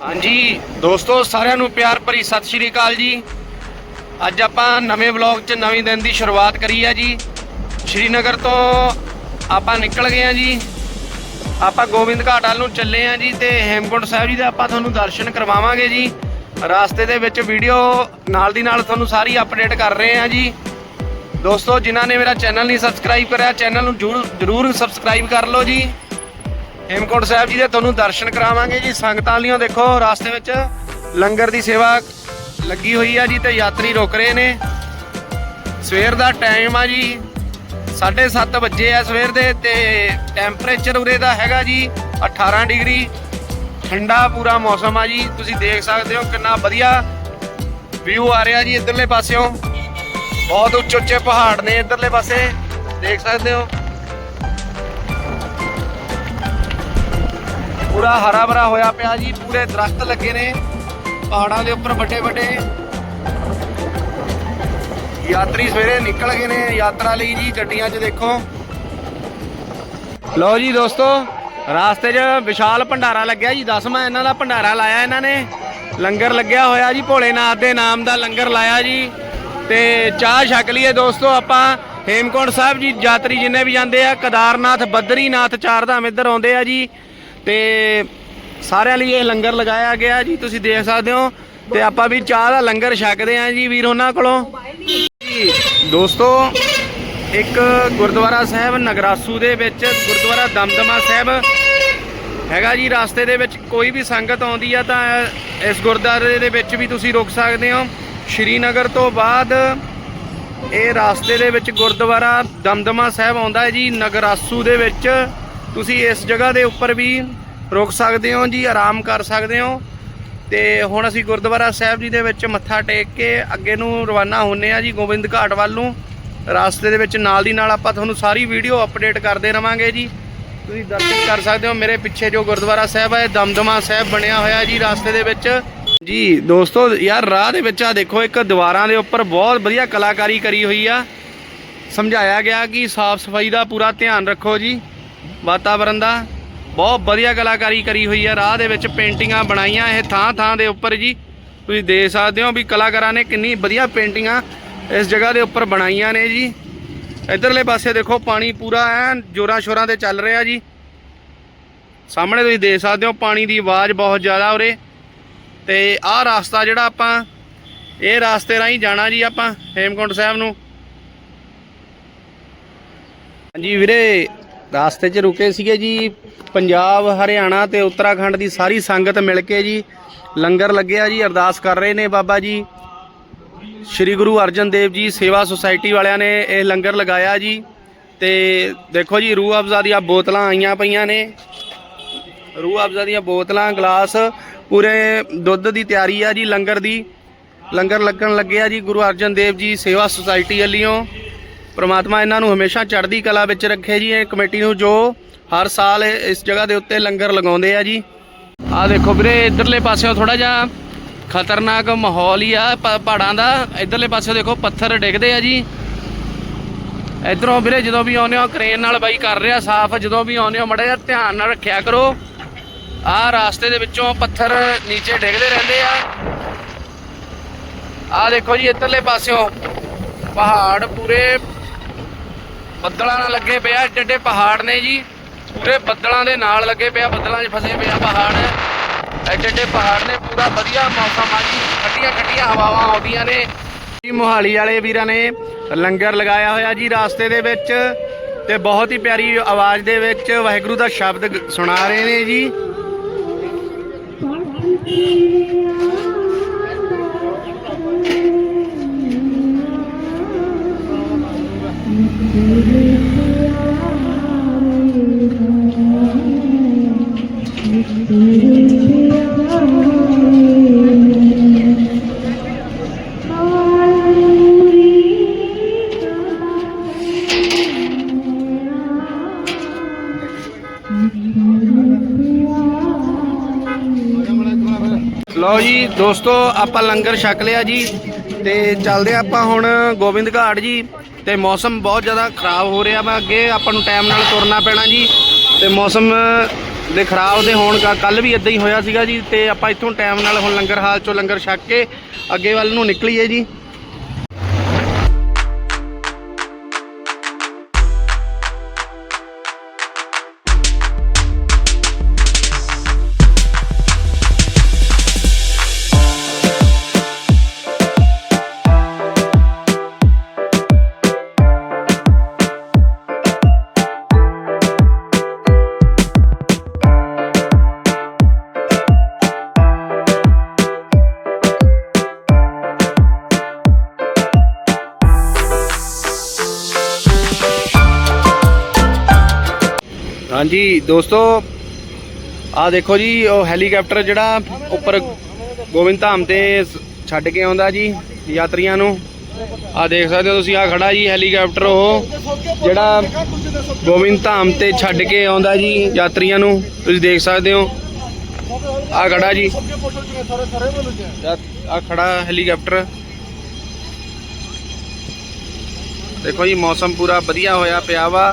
ਹਾਂਜੀ, ਦੋਸਤੋ, ਸਾਰਿਆਂ ਨੂੰ ਪਿਆਰ ਭਰੀ ਸਤਿ ਸ਼੍ਰੀ ਅਕਾਲ ਜੀ। ਅੱਜ ਆਪਾਂ ਨਵੇਂ ਵਲੌਗ 'ਚ ਨਵੇਂ ਦਿਨ ਦੀ ਸ਼ੁਰੂਆਤ ਕਰੀ ਹੈ ਜੀ। ਸ਼੍ਰੀਨਗਰ ਤੋਂ ਆਪਾਂ ਨਿਕਲ ਗਏ ਆ ਜੀ। ਆਪਾਂ ਗੋਬਿੰਦ ਘਾਟ ਵੱਲ ਨੂੰ ਚੱਲੇ ਆ ਜੀ ਤੇ ਹੇਮਕੁੰਟ ਸਾਹਿਬ ਜੀ ਦੇ ਆਪਾਂ ਤੁਹਾਨੂੰ ਦਰਸ਼ਨ ਕਰਵਾਵਾਂਗੇ ਜੀ। ਰਾਸਤੇ ਦੇ ਵਿੱਚ ਵੀਡੀਓ ਨਾਲ ਦੀ ਨਾਲ ਤੁਹਾਨੂੰ ਸਾਰੀ ਅਪਡੇਟ ਕਰ ਰਹੇ ਆ ਜੀ। ਦੋਸਤੋ, ਜਿਨ੍ਹਾਂ ਨੇ ਮੇਰਾ ਚੈਨਲ ਨਹੀਂ ਸਬਸਕ੍ਰਾਈਬ ਕਰਿਆ ਚੈਨਲ ਨੂੰ ਜਰੂਰ ਜਰੂਰ ਸਬਸਕ੍ਰਾਈਬ ਕਰ ਲਓ ਜੀ। ਹੇਮਕੁੰਟ ਸਾਹਿਬ ਜੀ ਦੇ ਤੁਹਾਨੂੰ ਦਰਸ਼ਨ ਕਰਾਵਾਂਗੇ ਜੀ। ਸੰਗਤਾਂ ਲਿਓ ਦੇਖੋ, ਰਾਸਤੇ ਵਿੱਚ ਲੰਗਰ ਦੀ ਸੇਵਾ ਲੱਗੀ ਹੋਈ ਆ ਜੀ ਤੇ ਯਾਤਰੀ ਰੁਕ ਰਹੇ ਨੇ। ਸਵੇਰ ਦਾ ਟਾਈਮ ਆ ਜੀ। 7:30 ਵਜੇ ਆ ਸਵੇਰ ਦੇ ਤੇ ਟੈਂਪਰੇਚਰ ਉਰੇ ਦਾ ਹੈਗਾ ਜੀ 18 ਡਿਗਰੀ। ਠੰਡਾ ਪੂਰਾ ਮੌਸਮ ਆ ਜੀ। ਤੁਸੀਂ ਦੇਖ ਸਕਦੇ ਹੋ ਕਿੰਨਾ ਵਧੀਆ ਵਿਊ ਆ ਰਿਹਾ ਜੀ ਇਧਰਲੇ ਪਾਸਿਓਂ। ਬਹੁਤ ਉੱਚੇ ਉੱਚੇ ਪਹਾੜ ਨੇ ਇਧਰਲੇ ਪਾਸੇ। ਦੇਖ ਸਕਦੇ ਹੋ। ਪੂਰਾ ਹਰਾ ਭਰਾ ਹੋਇਆ ਪਿਆ ਜੀ, ਪੂਰੇ ਦਰਖਤ ਲੱਗੇ ਨੇ, ਪਹਾੜਾਂ ਦੇ ਉੱਪਰ ਵੱਡੇ ਵੱਡੇ। ਯਾਤਰੀ ਸਵੇਰੇ ਨਿਕਲ ਗਏ ਨੇ ਯਾਤਰਾ ਲਈ ਜੀ, ਗੱਡੀਆਂ 'ਚ ਦੇਖੋ। ਲਓ ਜੀ ਦੋਸਤੋ, ਰਾਸਤੇ 'ਚ ਵਿਸ਼ਾਲ ਭੰਡਾਰਾ ਲੱਗਿਆ ਜੀ ਦਸਵਾਂ ਇਹਨਾਂ ਦਾ ਭੰਡਾਰਾ ਲਾਇਆ ਇਹਨਾਂ ਨੇ। ਲੰਗਰ ਲੱਗਿਆ ਹੋਇਆ ਜੀ, ਭੋਲੇਨਾਥ ਦੇ ਨਾਮ ਦਾ ਲੰਗਰ ਲਾਇਆ ਜੀ। ਤੇ ਚਾਹ ਛਕ ਲਈਏ ਦੋਸਤੋ ਆਪਾਂ, ਹੇਮਕੁੰਟ ਸਾਹਿਬ ਜੀ, ਯਾਤਰੀ ਜਿੰਨੇ ਵੀ ਜਾਂਦੇ ਆ, ਕੇਦਾਰਨਾਥ, ਬਦਰੀਨਾਥ ਚਾਰ ਧਾਮ ਇੱਧਰ ਆਉਂਦੇ ਆ ਜੀ। ਤੇ ਸਾਰਿਆਂ ਲਈ ਇਹ ਲੰਗਰ ਲਗਾਇਆ ਗਿਆ ਜੀ, ਤੁਸੀਂ ਦੇਖ ਸਕਦੇ ਹੋ। ਤੇ ਆਪਾਂ ਵੀ ਚਾਹ ਦਾ ਲੰਗਰ ਛਕਦੇ ਆ ਜੀ ਵੀਰ ਉਹਨਾਂ ਕੋਲੋਂ। ਦੋਸਤੋ, ਇੱਕ ਗੁਰਦੁਆਰਾ ਸਾਹਿਬ ਨਗਰਾਸੂ ਦੇ ਵਿੱਚ, ਗੁਰਦੁਆਰਾ ਦਮਦਮਾ ਸਾਹਿਬ ਹੈਗਾ ਜੀ। ਰਸਤੇ ਦੇ ਵਿੱਚ ਕੋਈ ਵੀ ਸੰਗਤ ਆਉਂਦੀ ਆ ਤਾਂ ਇਸ ਗੁਰਦੁਆਰੇ ਦੇ ਵਿੱਚ ਵੀ ਤੁਸੀਂ ਰੁਕ ਸਕਦੇ ਹੋ। ਸ਼੍ਰੀਨਗਰ ਤੋਂ ਬਾਅਦ ਇਹ ਰਸਤੇ ਦੇ ਵਿੱਚ ਗੁਰਦੁਆਰਾ ਦਮਦਮਾ ਸਾਹਿਬ ਆਉਂਦਾ ਹੈ ਜੀ, ਨਗਰਾਸੂ ਦੇ ਵਿੱਚ। ਤੁਸੀਂ ਇਸ ਜਗ੍ਹਾ ਦੇ ਉੱਪਰ ਵੀ ਰੁਕ ਸਕਦੇ ਹੋ ਜੀ, ਆਰਾਮ ਕਰ ਸਕਦੇ ਹੋ। ਤੇ ਹੁਣ ਅਸੀਂ ਗੁਰਦੁਆਰਾ ਸਾਹਿਬ ਜੀ ਦੇ ਵਿੱਚ ਮੱਥਾ ਟੇਕ ਕੇ ਅੱਗੇ ਨੂੰ ਰਵਾਨਾ ਹੁੰਨੇ ਆ ਜੀ, ਗੋਬਿੰਦ ਘਾਟ ਵੱਲ ਨੂੰ। ਰਾਸਤੇ ਦੇ ਵਿੱਚ ਨਾਲ ਦੀ ਨਾਲ ਆਪਾਂ ਤੁਹਾਨੂੰ ਸਾਰੀ ਵੀਡੀਓ ਅਪਡੇਟ ਕਰਦੇ ਰਵਾਂਗੇ ਜੀ। ਤੁਸੀਂ ਦਰਸ਼ਨ ਕਰ ਸਕਦੇ ਹੋ, ਮੇਰੇ ਪਿੱਛੇ ਜੋ ਗੁਰਦੁਆਰਾ ਸਾਹਿਬ ਹੈ ਦਮਦਮਾ ਸਾਹਿਬ ਬਣਿਆ ਹੋਇਆ ਜੀ ਰਾਸਤੇ ਦੇ ਵਿੱਚ। ਜੀ ਦੋਸਤੋ, ਯਾਰ ਰਾਹ ਦੇ ਵਿੱਚ ਆ ਦੇਖੋ, ਇੱਕ ਦੀਵਾਰਾਂ ਦੇ ਉੱਪਰ ਬਹੁਤ ਵਧੀਆ ਕਲਾਕਾਰੀ ਕਰੀ ਹੋਈ ਆ। ਸਮਝਾਇਆ ਗਿਆ ਕਿ ਸਾਫ਼ ਸਫ਼ਾਈ ਦਾ ਪੂਰਾ ਧਿਆਨ ਰੱਖੋ ਜੀ। ਵਾਤਾਵਰਨ ਦਾ ਬਹੁਤ ਵਧੀਆ ਕਲਾਕਾਰੀ ਕਰੀ ਹੋਈ ਹੈ ਰਾਹ ਦੇ ਵਿੱਚ ਪੇਂਟਿੰਗਾਂ ਬਣਾਈਆਂ, ਇਹ ਥਾਂ ਥਾਂ ਦੇ ਉੱਪਰ ਜੀ। ਤੁਸੀਂ ਦੇਖ ਸਕਦੇ ਹੋ ਵੀ ਕਲਾਕਾਰਾਂ ਨੇ ਕਿੰਨੀ ਵਧੀਆ ਪੇਂਟਿੰਗਾਂ ਇਸ ਜਗ੍ਹਾ ਦੇ ਉੱਪਰ ਬਣਾਈਆਂ ਨੇ ਜੀ। ਇਧਰਲੇ ਪਾਸੇ ਦੇਖੋ, ਪਾਣੀ ਪੂਰਾ ਐਨ ਜੋਰਾਂ ਸ਼ੋਰਾਂ ਤੇ ਚੱਲ ਰਿਹਾ ਜੀ। ਸਾਹਮਣੇ ਤੁਸੀਂ ਦੇਖ ਸਕਦੇ ਹੋ, ਪਾਣੀ ਦੀ ਆਵਾਜ਼ ਬਹੁਤ ਜ਼ਿਆਦਾ ਉਰੇ। ਤੇ ਆਹ ਰਸਤਾ ਜਿਹੜਾ ਆਪਾਂ, ਇਹ ਰਸਤੇ ਰਾਹੀਂ ਜਾਣਾ ਜੀ ਆਪਾਂ, ਹੇਮਕੁੰਟ ਸਾਹਿਬ ਨੂੰ। ਹਾਂਜੀ ਵੀਰੇ ਰਾਸਤੇ 'ਚ ਰੁਕੇ ਸੀਗੇ ਜੀ, ਪੰਜਾਬ, ਹਰਿਆਣਾ ਤੇ ਉੱਤਰਾਖੰਡ ਦੀ ਸਾਰੀ ਸੰਗਤ ਮਿਲ ਕੇ ਜੀ, ਲੰਗਰ ਲੱਗਿਆ ਜੀ, ਅਰਦਾਸ ਕਰ ਰਹੇ ਨੇ ਬਾਬਾ ਜੀ। ਸ਼੍ਰੀ ਗੁਰੂ ਅਰਜਨ ਦੇਵ ਜੀ ਸੇਵਾ ਸੁਸਾਇਟੀ ਵਾਲਿਆਂ ਨੇ ਇਹ ਲੰਗਰ ਲਗਾਇਆ ਜੀ। ਤੇ ਦੇਖੋ ਜੀ, ਰੂਹ ਅਫਜ਼ਾ ਦੀਆਂ ਬੋਤਲਾਂ ਆਈਆਂ ਪਈਆਂ ਨੇ। ਰੂਹ ਅਫਜ਼ਾ ਦੀਆਂ ਬੋਤਲਾਂ, ਗਲਾਸ, ਪੂਰੇ ਦੁੱਧ ਦੀ ਤਿਆਰੀ ਆ ਜੀ ਲੰਗਰ ਦੀ। ਲੰਗਰ ਲੱਗਣ ਲੱਗਿਆ ਜੀ ਗੁਰੂ ਅਰਜਨ ਦੇਵ ਜੀ ਸੇਵਾ ਸੁਸਾਇਟੀ ਵੱਲੋਂ। ਪ੍ਰਮਾਤਮਾ ਇਹਨਾਂ ਨੂੰ ਹਮੇਸ਼ਾ ਚੜ੍ਹਦੀ ਕਲਾ ਵਿੱਚ ਰੱਖੇ ਜੀ, ਇਹ ਕਮੇਟੀ ਨੂੰ ਜੋ ਹਰ ਸਾਲ ਇਸ ਜਗ੍ਹਾ ਦੇ ਉੱਤੇ ਲੰਗਰ ਲਗਾਉਂਦੇ ਆ ਜੀ। ਆਹ ਦੇਖੋ ਵੀਰੇ, ਇਧਰਲੇ ਪਾਸਿਓਂ ਥੋੜਾ ਜਿਹਾ ਖਤਰਨਾਕ ਮਾਹੌਲ ਹੀ ਆ ਪਹਾੜਾਂ ਦਾ। ਇਧਰਲੇ ਪਾਸਿਓਂ ਦੇਖੋ ਪੱਥਰ ਡਿੱਗਦੇ ਆ ਜੀ। ਇਧਰੋਂ ਵੀਰੇ ਜਦੋਂ ਵੀ ਆਉਂਦੇ ਹੋ, ਕ੍ਰੇਨ ਨਾਲ ਬਾਈ ਕਰ ਰਿਹਾ ਸਾਫ਼, ਜਦੋਂ ਵੀ ਆਉਂਦੇ ਹੋ, ਮੜਾ ਜਿਹਾ ਧਿਆਨ ਨਾਲ ਰੱਖਿਆ ਕਰੋ। ਆਹ ਰਾਸਤੇ ਦੇ ਵਿੱਚੋਂ ਪੱਥਰ ਨੀਚੇ ਡਿੱਗਦੇ ਰਹਿੰਦੇ ਆ। ਆਹ ਦੇਖੋ ਜੀ, ਇੱਧਰਲੇ ਪਾਸਿਓਂ ਪਹਾੜ ਪੂਰੇ ਬੱਦਲਾਂ ਨਾਲ ਲੱਗੇ ਪਿਆ ਏਡੇ ਪਹਾੜ ਨੇ ਜੀ। ਪੂਰੇ ਬੱਦਲਾਂ ਦੇ ਨਾਲ ਲੱਗੇ ਪਿਆ, ਬੱਦਲਾਂ 'ਚ ਫਸੇ ਪਿਆ ਪਹਾੜ। ਏਡੇ ਏਡੇ ਪਹਾੜ ਨੇ, ਪੂਰਾ ਵਧੀਆ ਮੌਸਮ ਆ ਜੀ। ਠੰਡੀਆਂ ਠੰਡੀਆਂ ਹਵਾਵਾਂ ਆਉਂਦੀਆਂ ਨੇ। ਜੀ, ਮੋਹਾਲੀ ਵਾਲੇ ਵੀਰਾਂ ਨੇ ਲੰਗਰ ਲਗਾਇਆ ਹੋਇਆ ਜੀ ਰਾਸਤੇ ਦੇ ਵਿੱਚ ਤੇ ਬਹੁਤ ਹੀ ਪਿਆਰੀ ਆਵਾਜ਼ ਦੇ ਵਿੱਚ ਵਾਹਿਗੁਰੂ ਦਾ ਸ਼ਬਦ ਸੁਣਾ ਰਹੇ ਨੇ ਜੀ। ਲਓ ਜੀ, ਦੋਸਤੋ, ਆਪਾਂ ਲੰਗਰ ਛਕ ਲਿਆ ਜੀ ਤੇ ਚੱਲਦੇ ਆਪਾਂ ਹੁਣ ਗੋਬਿੰਦ ਘਾਟ ਜੀ ਤੇ ਮੌਸਮ ਬਹੁਤ ਜ਼ਿਆਦਾ ਖਰਾਬ ਹੋ ਰਿਹਾ ਵਾ। ਅੱਗੇ ਆਪਾਂ ਨੂੰ ਟਾਈਮ ਨਾਲ ਤੁਰਨਾ ਪੈਣਾ ਜੀ ਤੇ ਮੌਸਮ ਦੇ ਖਰਾਬ ਦੇ ਹੋਣ ਕੱਲ ਵੀ ਇਦਾਂ ਹੀ ਹੋਇਆ ਸੀਗਾ ਜੀ ਤੇ ਆਪਾਂ ਇੱਥੋਂ ਟਾਈਮ ਨਾਲ ਹੁਣ ਲੰਗਰ ਹਾਲ ਚੋਂ ਲੰਗਰ ਛਕ ਕੇ ਅੱਗੇ ਵੱਲ ਨੂੰ ਨਿਕਲੀਏ ਜੀ। ਦੋਸਤੋ ਆ ਦੇਖੋ ਜੀ, ਉਹ ਹੈਲੀਕਾਪਟਰ ਜਿਹੜਾ ਉੱਪਰ ਗੋਬਿੰਦ ਧਾਮ ਤੇ ਛੱਡ ਕੇ ਆਉਂਦਾ ਜੀ, ਯਾਤਰੀਆਂ ਨੂੰ। ਆ ਦੇਖ ਸਕਦੇ ਹੋ ਤੁਸੀਂ ਆ ਖੜਾ ਜੀ ਹੈਲੀਕਾਪਟਰ ਉਹ, ਜਿਹੜਾ ਗੋਬਿੰਦ ਧਾਮ ਤੇ ਛੱਡ ਕੇ ਆਉਂਦਾ ਜੀ, ਯਾਤਰੀਆਂ ਨੂੰ। ਤੁਸੀਂ ਦੇਖ ਸਕਦੇ ਹੋ। ਆ ਖੜਾ ਜੀ। ਆ ਖੜਾ ਹੈਲੀਕਾਪਟਰ। ਦੇਖੋ ਜੀ, ਮੌਸਮ ਪੂਰਾ ਵਧੀਆ ਹੋਇਆ ਪਿਆ ਵਾ।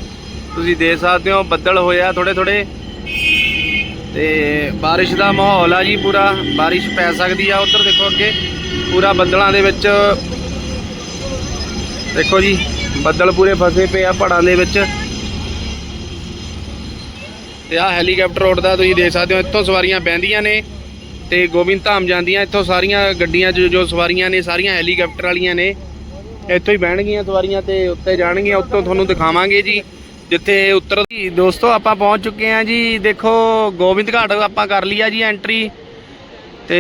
ਤੁਸੀਂ ਦੇਖ ਸਕਦੇ ਹੋ, ਬੱਦਲ ਹੋਇਆ ਥੋੜੇ ਥੋੜੇ ਤੇ ਬਾਰਿਸ਼ ਦਾ ਮਾਹੌਲ ਆ ਜੀ ਪੂਰਾ, ਬਾਰਿਸ਼ ਪੈ ਸਕਦੀ ਆ ਉਧਰ ਦੇਖੋ ਅੱਗੇ। ਪੂਰਾ ਬੱਦਲਾਂ ਦੇ ਵਿੱਚ। ਦੇਖੋ ਜੀ, ਬੱਦਲ ਪੂਰੇ ਫਸੇ ਪਏ ਆ ਪਹਾੜਾਂ ਦੇ ਵਿੱਚ। ਤੇ ਆ ਹੈਲੀਕਾਪਟਰ ਉੱਡਦਾ ਤੁਸੀਂ ਦੇਖ ਸਕਦੇ ਹੋ, ਇੱਥੋਂ ਸਵਾਰੀਆਂ ਬਹਿੰਦੀਆਂ ਨੇ ਤੇ ਗੋਬਿੰਦ ਧਾਮ ਜਾਂਦੀਆਂ। ਇੱਥੋਂ ਸਾਰੀਆਂ ਗੱਡੀਆਂ 'ਚ ਜੋ ਸਵਾਰੀਆਂ ਨੇ, ਸਾਰੀਆਂ ਹੈਲੀਕਾਪਟਰ ਵਾਲੀਆਂ ਨੇ। ਇੱਥੋਂ ਹੀ ਬਹਿਣਗੀਆਂ ਸਵਾਰੀਆਂ ਤੇ ਉੱਤੇ ਜਾਣਗੀਆਂ, ਉੱਤੋਂ ਤੁਹਾਨੂੰ ਦਿਖਾਵਾਂਗੇ ਜੀ। ਜਿੱਥੇ ਉੱਤਰ ਦੋਸਤੋ, ਆਪਾਂ ਪਹੁੰਚ ਚੁੱਕੇ ਹਾਂ ਜੀ। ਦੇਖੋ, ਗੋਬਿੰਦ ਘਾਟ ਆਪਾਂ ਕਰ ਲਿਆ ਜੀ ਐਂਟਰੀ ਤੇ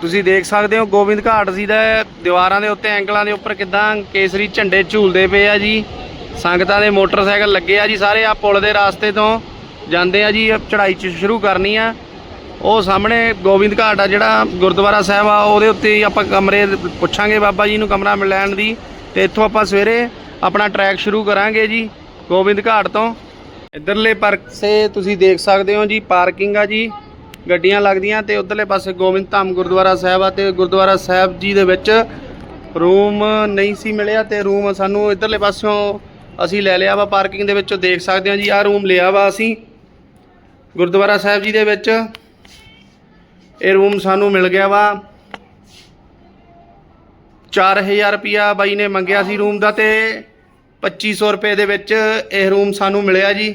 ਤੁਸੀਂ ਦੇਖ ਸਕਦੇ ਹੋ, ਗੋਬਿੰਦ ਘਾਟ ਜੀ ਦਾ, ਦੀਵਾਰਾਂ ਦੇ ਉੱਤੇ, ਐਂਗਲਾਂ ਦੇ ਉੱਪਰ ਕਿਦਾਂ ਕੇਸਰੀ ਝੰਡੇ ਝੂਲਦੇ ਪਏ ਆ ਜੀ। ਸੰਗਤਾਂ ਦੇ ਮੋਟਰਸਾਈਕਲ ਲੱਗੇ ਆ ਜੀ ਸਾਰੇ। ਆ ਪੁਲ ਦੇ ਰਾਸਤੇ ਤੋਂ ਜਾਂਦੇ ਆ ਜੀ ਚੜ੍ਹਾਈ ਚ ਸ਼ੁਰੂ ਕਰਨੀ ਆ। ਉਹ ਸਾਹਮਣੇ ਗੋਬਿੰਦ ਘਾਟ ਆ, ਜਿਹੜਾ ਗੁਰਦੁਆਰਾ ਸਾਹਿਬ ਆ, ਉਹਦੇ ਉੱਤੇ ਆਪਾਂ ਕਮਰੇ ਪੁੱਛਾਂਗੇ ਬਾਬਾ ਜੀ ਨੂੰ ਕਮਰਾ ਮਿਲਣ ਦੀ। ਤੇ ਇੱਥੋਂ ਆਪਾਂ ਸਵੇਰੇ ਆਪਣਾ ਟਰੈਕ ਸ਼ੁਰੂ ਕਰਾਂਗੇ ਜੀ। ਗੋਬਿੰਦ ਘਾਟ ਤੋਂ। ਇਧਰਲੇ ਪਾਸੇ ਤੁਸੀਂ ਦੇਖ ਸਕਦੇ ਹੋ ਜੀ, ਪਾਰਕਿੰਗ ਆ ਜੀ। ਗੱਡੀਆਂ ਲੱਗਦੀਆਂ ਤੇ ਉਧਰਲੇ ਪਾਸੇ ਗੋਬਿੰਦ ਧਾਮ ਗੁਰਦੁਆਰਾ ਸਾਹਿਬ ਆ ਤੇ ਗੁਰਦੁਆਰਾ ਸਾਹਿਬ ਜੀ ਦੇ ਵਿੱਚ ਰੂਮ ਨਹੀਂ ਸੀ ਮਿਲਿਆ ਤੇ ਰੂਮ ਸਾਨੂੰ ਇਧਰਲੇ ਪਾਸਿਓਂ ਅਸੀਂ ਲੈ ਲਿਆ ਵਾ, ਪਾਰਕਿੰਗ ਦੇ ਵਿੱਚੋਂ ਦੇਖ ਸਕਦੇ ਹਾਂ ਜੀ, ਆਹ ਰੂਮ ਲਿਆ ਵਾ ਅਸੀਂ। ਗੁਰਦੁਆਰਾ ਸਾਹਿਬ ਜੀ ਦੇ ਵਿੱਚ ਇਹ ਰੂਮ ਸਾਨੂੰ ਮਿਲ ਗਿਆ ਵਾ। 4000 ਰੁਪਿਆ ਬਾਈ ਨੇ ਮੰਗਿਆ ਸੀ ਰੂਮ ਦਾ ਤੇ 2500 ਰੁਪਏ ਦੇ ਵਿੱਚ ਇਹ ਰੂਮ ਸਾਨੂੰ ਮਿਲਿਆ ਜੀ।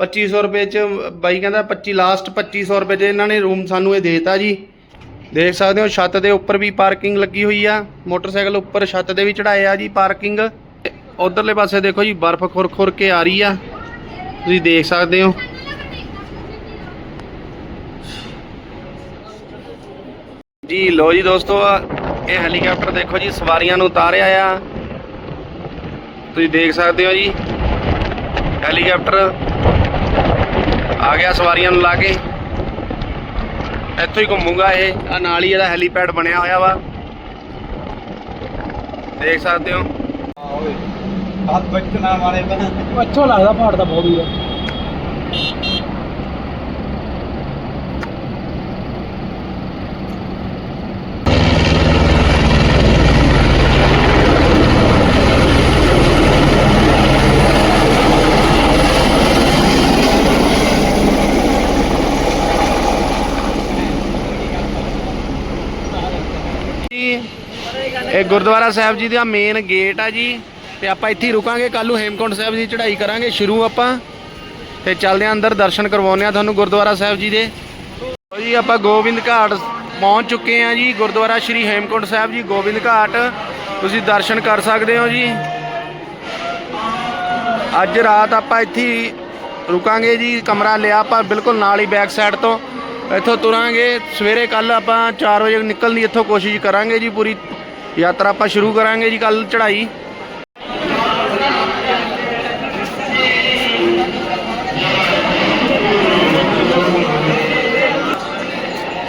2500 ਰੁਪਏ ਚ, ਬਾਈ ਕਹਿੰਦਾ 25 ਲਾਸਟ 2500 ਰੁਪਏ ਚ ਇਹਨਾਂ ਨੇ ਰੂਮ ਸਾਨੂੰ ਇਹ ਦੇਤਾ ਜੀ। ਦੇਖ ਸਕਦੇ ਹੋ, ਛੱਤ ਦੇ ਉੱਪਰ ਵੀ ਪਾਰਕਿੰਗ ਲੱਗੀ ਹੋਈ ਆ। ਮੋਟਰਸਾਈਕਲ ਉੱਪਰ ਛੱਤ ਦੇ ਵੀ ਚੜਾਏ ਆ ਜੀ ਪਾਰਕਿੰਗ ਉਧਰਲੇ ਪਾਸੇ ਦੇਖੋ ਜੀ, ਬਰਫ਼ ਖੁਰ ਖੁਰ ਕੇ ਆ ਰਹੀ ਆ। ਤੁਸੀਂ ਦੇਖ ਸਕਦੇ ਹੋ। ਜੀ ਲੋ ਜੀ ਦੋਸਤੋ, ਇਹ ਹੈਲੀਕਾਪਟਰ ਦੇਖੋ ਜੀ, ਸਵਾਰੀਆਂ ਨੂੰ ਉਤਾਰਿਆ ਆ। ਤੁਸੀਂ ਦੇਖ ਸਕਦੇ ਹੋ ਜੀ। ਹੈਲੀਕਾਪਟਰ ਆ ਗਿਆ ਸਵਾਰੀਆਂ ਨੂੰ ਲਾ ਕੇ। ਇੱਥੋਂ ਹੀ ਘੁੰਮੂਗਾ ਇਹ। ਆ ਨਾਲ ਹੀ ਇਹਦਾ ਹੈਲੀਪੈਡ ਬਣਿਆ ਹੋਇਆ ਵਾ। ਦੇਖ ਸਕਦੇ ਹੋ। ਹੱਥ ਬਚਣਾ ਵਾਲੇ ਬਣਾ ਅੱਛਾ ਲੱਗਦਾ ਪਹਾੜ ਦਾ ਬਹੁਤ ਦੂਰ ਜੀ ਇਹ ਗੁਰਦੁਆਰਾ ਸਾਹਿਬ ਜੀ ਦਾ ਮੇਨ ਗੇਟ ਆ ਜੀ। ਤੇ ਆਪਾਂ ਇੱਥੇ ਹੀ ਰੁਕਾਂਗੇ ਕੱਲ ਨੂੰ ਹੇਮਕੁੰਟ ਸਾਹਿਬ ਦੀ ਚੜ੍ਹਾਈ ਕਰਾਂਗੇ, ਸ਼ੁਰੂ ਆਪਾਂ। ਤੇ ਚੱਲਦੇ ਆਂ ਅੰਦਰ, ਦਰਸ਼ਨ ਕਰਵਾਉਂਦੇ ਆ ਤੁਹਾਨੂੰ ਗੁਰਦੁਆਰਾ ਸਾਹਿਬ ਜੀ ਦੇ। ਲਓ ਜੀ, ਆਪਾਂ ਗੋਬਿੰਦ ਘਾਟ ਪਹੁੰਚ ਚੁੱਕੇ ਆ ਜੀ, ਗੁਰਦੁਆਰਾ ਸ਼੍ਰੀ ਹੇਮਕੁੰਟ ਸਾਹਿਬ ਜੀ, ਗੋਬਿੰਦ ਘਾਟ। ਤੁਸੀਂ ਦਰਸ਼ਨ ਕਰ ਸਕਦੇ ਹੋ ਜੀ। ਅੱਜ ਰਾਤ ਆਪਾਂ ਇੱਥੇ ਰੁਕਾਂਗੇ ਜੀ, ਕਮਰਾ ਲਿਆ ਆਪਾਂ ਬਿਲਕੁਲ ਨਾਲ ਹੀ ਬੈਕ ਸਾਈਡ ਤੋਂ। ਇੱਥੋਂ ਤੁਰਾਂਗੇ, ਸਵੇਰੇ ਕੱਲ ਆਪਾਂ 4 ਵਜੇ ਨਿਕਲਣ ਦੀ ਇੱਥੋਂ ਕੋਸ਼ਿਸ਼ ਕਰਾਂਗੇ ਜੀ ਪੂਰੀ। ਯਾਤਰਾ ਆਪਾਂ ਸ਼ੁਰੂ ਕਰਾਂਗੇ ਜੀ ਕੱਲ ਚੜ੍ਹਾਈ।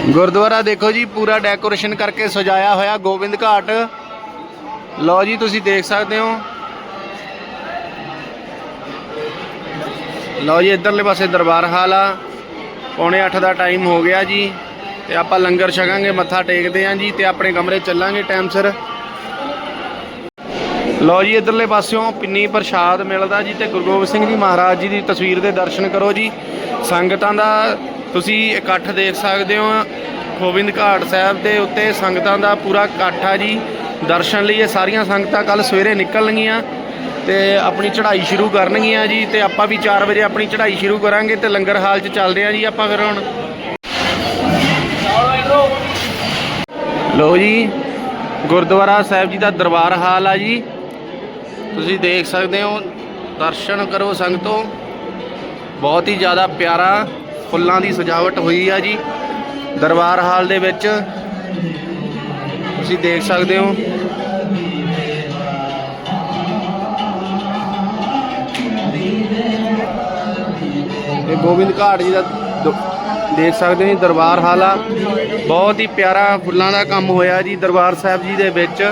ਗੁਰਦੁਆਰਾ ਦੇਖੋ ਜੀ, ਪੂਰਾ ਡੈਕੋਰੇਸ਼ਨ ਕਰਕੇ ਸਜਾਇਆ ਹੋਇਆ ਗੋਬਿੰਦ ਘਾਟ। ਲਓ ਜੀ, ਤੁਸੀਂ ਦੇਖ ਸਕਦੇ ਹੋ। ਲਓ ਜੀ, ਇੱਧਰਲੇ ਪਾਸੇ ਦਰਬਾਰ ਹਾਲ ਆ। ਪੌਣੇ 8 ਦਾ ਟਾਈਮ ਹੋ ਗਿਆ ਜੀ। ਤੇ ਆਪਾਂ ਲੰਗਰ ਛਕਾਂਗੇ, ਮੱਥਾ ਟੇਕਦੇ ਆਂ ਜੀ ਤੇ ਆਪਣੇ ਕਮਰੇ ਚੱਲਾਂਗੇ ਟਾਈਮ ਸਿਰ। ਲਓ ਜੀ, ਇੱਧਰਲੇ ਪਾਸਿਓਂ ਪਿੰਨੀ ਪ੍ਰਸ਼ਾਦ ਮਿਲਦਾ ਜੀ ਤੇ ਗੁਰੂ ਗੋਬਿੰਦ ਸਿੰਘ ਜੀ ਮਹਾਰਾਜ ਜੀ ਦੀ ਤਸਵੀਰ ਦੇ ਦਰਸ਼ਨ ਕਰੋ ਜੀ। ਸੰਗਤਾਂ ਦਾ ਤੁਸੀਂ ਇਕੱਠ ਦੇਖ ਸਕਦੇ ਹੋ, ਗੋਬਿੰਦ ਘਾਟ ਸਾਹਿਬ ਦੇ ਉੱਤੇ ਸੰਗਤਾਂ ਦਾ ਪੂਰਾ ਇਕੱਠ ਆ ਜੀ। ਦਰਸ਼ਨ ਲਈ ਇਹ ਸਾਰੀਆਂ ਸੰਗਤਾਂ ਕੱਲ ਸਵੇਰੇ ਨਿਕਲਣਗੀਆਂ ਤੇ ਆਪਣੀ ਚੜ੍ਹਾਈ ਸ਼ੁਰੂ ਕਰਨਗੀਆਂ ਜੀ ਤੇ ਆਪਾਂ ਵੀ 4 ਵਜੇ ਆਪਣੀ ਚੜ੍ਹਾਈ ਸ਼ੁਰੂ ਕਰਾਂਗੇ ਤੇ ਲੰਗਰ ਹਾਲ 'ਚ ਚੱਲਦੇ ਆ ਜੀ ਆਪਾਂ ਫਿਰ ਹੁਣ। ਲੋ ਜੀ, ਗੁਰਦੁਆਰਾ ਸਾਹਿਬ ਜੀ ਦਾ ਦਰਬਾਰ ਹਾਲ ਆ ਜੀ। ਤੁਸੀਂ ਦੇਖ ਸਕਦੇ ਹੋ, ਦਰਸ਼ਨ ਕਰੋ ਸੰਗਤੋ। ਬਹੁਤ ਹੀ ਜ਼ਿਆਦਾ ਪਿਆਰਾ ਫੁੱਲਾਂ ਦੀ ਸਜਾਵਟ ਹੋਈ ਆ ਜੀ, ਦਰਬਾਰ ਹਾਲ ਦੇ ਵਿੱਚ। ਤੁਸੀਂ ਦੇਖ ਸਕਦੇ ਹੋ। ਇਹ ਗੋਬਿੰਦ ਘਾਟ ਜੀ ਦਾ ਦ- ਦੇਖ ਸਕਦੇ ਹੋ ਜੀ, ਦਰਬਾਰ ਹਾਲ। ਆ ਬਹੁਤ ਹੀ ਪਿਆਰਾ ਫੁੱਲਾਂ ਦਾ ਕੰਮ ਹੋਇਆ ਜੀ ਦਰਬਾਰ ਸਾਹਿਬ ਜੀ ਦੇ ਵਿੱਚ।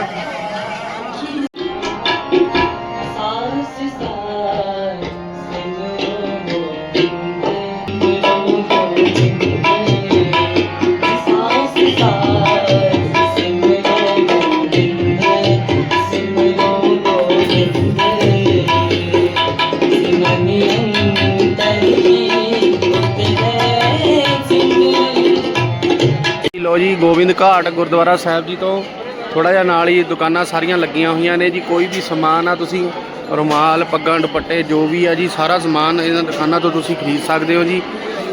ਲੋ ਗੋਬਿੰਦ ਘਾਟ ਗੁਰਦੁਆਰਾ ਸਾਹਿਬ ਜੀ ਤੋਂ ਥੋੜਾ ਜਿਹਾ ਨਾਲ ਹੀ ਦੁਕਾਨਾਂ ਸਾਰੀਆਂ ਲੱਗੀਆਂ ਹੋਈਆਂ ਨੇ ਜੀ, ਕੋਈ ਵੀ ਸਮਾਨ ਆ ਤੁਸੀਂ, ਰੁਮਾਲ, ਪੱਗਾਂ, ਦੁਪੱਟੇ, ਜੋ ਵੀ ਆ ਜੀ, ਸਾਰਾ ਸਮਾਨ ਇਹਨਾਂ ਦੁਕਾਨਾਂ ਤੋਂ ਤੁਸੀਂ ਖਰੀਦ ਸਕਦੇ ਹੋ ਜੀ।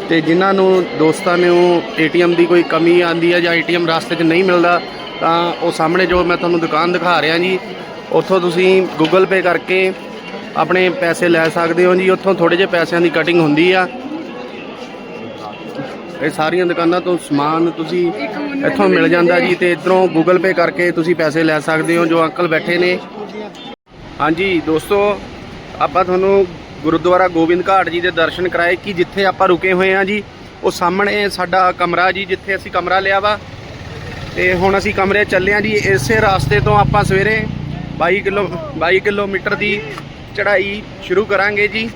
ਤੇ ਜਿਨ੍ਹਾਂ ਨੂੰ ਦੋਸਤਾਂ ਨੂੰ ਏਟੀਐਮ ਦੀ ਕੋਈ ਕਮੀ ਆਂਦੀ ਹੈ ਜਾਂ ਏਟੀਐਮ ਰਸਤੇ 'ਚ ਨਹੀਂ ਮਿਲਦਾ, ਤਾਂ ਉਹ ਸਾਹਮਣੇ ਜੋ ਮੈਂ ਤੁਹਾਨੂੰ ਦੁਕਾਨ ਦਿਖਾ ਰਿਹਾ ਜੀ, ਉੱਥੋਂ ਤੁਸੀਂ ਗੂਗਲ ਪੇ ਕਰਕੇ ਆਪਣੇ ਪੈਸੇ ਲੈ ਸਕਦੇ ਹੋ ਜੀ। ਉੱਥੋਂ ਥੋੜੇ ਜਿਹੇ ਪੈਸਿਆਂ ਦੀ ਕਟਿੰਗ ਹੁੰਦੀ ਆ। ਇਹ ਸਾਰੀਆਂ ਦੁਕਾਨਾਂ ਤੋਂ ਸਮਾਨ ਤੁਸੀਂ ਇੱਥੋਂ ਮਿਲ ਜਾਂਦਾ ਜੀ ਤੇ ਇਧਰੋਂ ਗੂਗਲ ਪੇ ਕਰਕੇ ਤੁਸੀਂ ਪੈਸੇ ਲੈ ਸਕਦੇ ਹੋ ਜੋ ਅੰਕਲ ਬੈਠੇ ਨੇ। ਹਾਂਜੀ ਦੋਸਤੋ ਆਪਾਂ ਤੁਹਾਨੂੰ ਗੁਰਦੁਆਰਾ ਗੋਬਿੰਦ ਘਾਟ ਜੀ ਦੇ ਦਰਸ਼ਨ ਕਰਾਏ ਕਿ ਜਿੱਥੇ ਆਪਾਂ ਰੁਕੇ ਹੋਏ ਆ ਜੀ। ਉਹ ਸਾਹਮਣੇ ਸਾਡਾ ਕਮਰਾ ਜੀ ਜਿੱਥੇ ਅਸੀਂ ਕਮਰਾ ਲਿਆ ਵਾ। ਤੇ ਹੁਣ ਅਸੀਂ ਕਮਰੇ ਚੱਲੇ ਆ ਜੀ ਇਸੇ ਰਾਸਤੇ ਤੋਂ ਆਪਾਂ ਸਵੇਰੇ 22 ਕਿਲੋ 22 ਕਿਲੋਮੀਟਰ ਦੀ ਚੜ੍ਹਾਈ ਸ਼ੁਰੂ ਕਰਾਂਗੇ ਜੀ।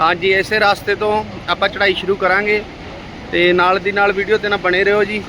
ਹਾਂਜੀ ਇਸੇ ਰਾਸਤੇ ਤੋਂ ਆਪਾਂ ਚੜ੍ਹਾਈ ਸ਼ੁਰੂ ਕਰਾਂਗੇ। ਤੇ ਨਾਲ ਦੀ ਨਾਲ ਵੀਡੀਓ ਤੇ ਨਾ ਬਣੇ ਰਹੋ ਜੀ।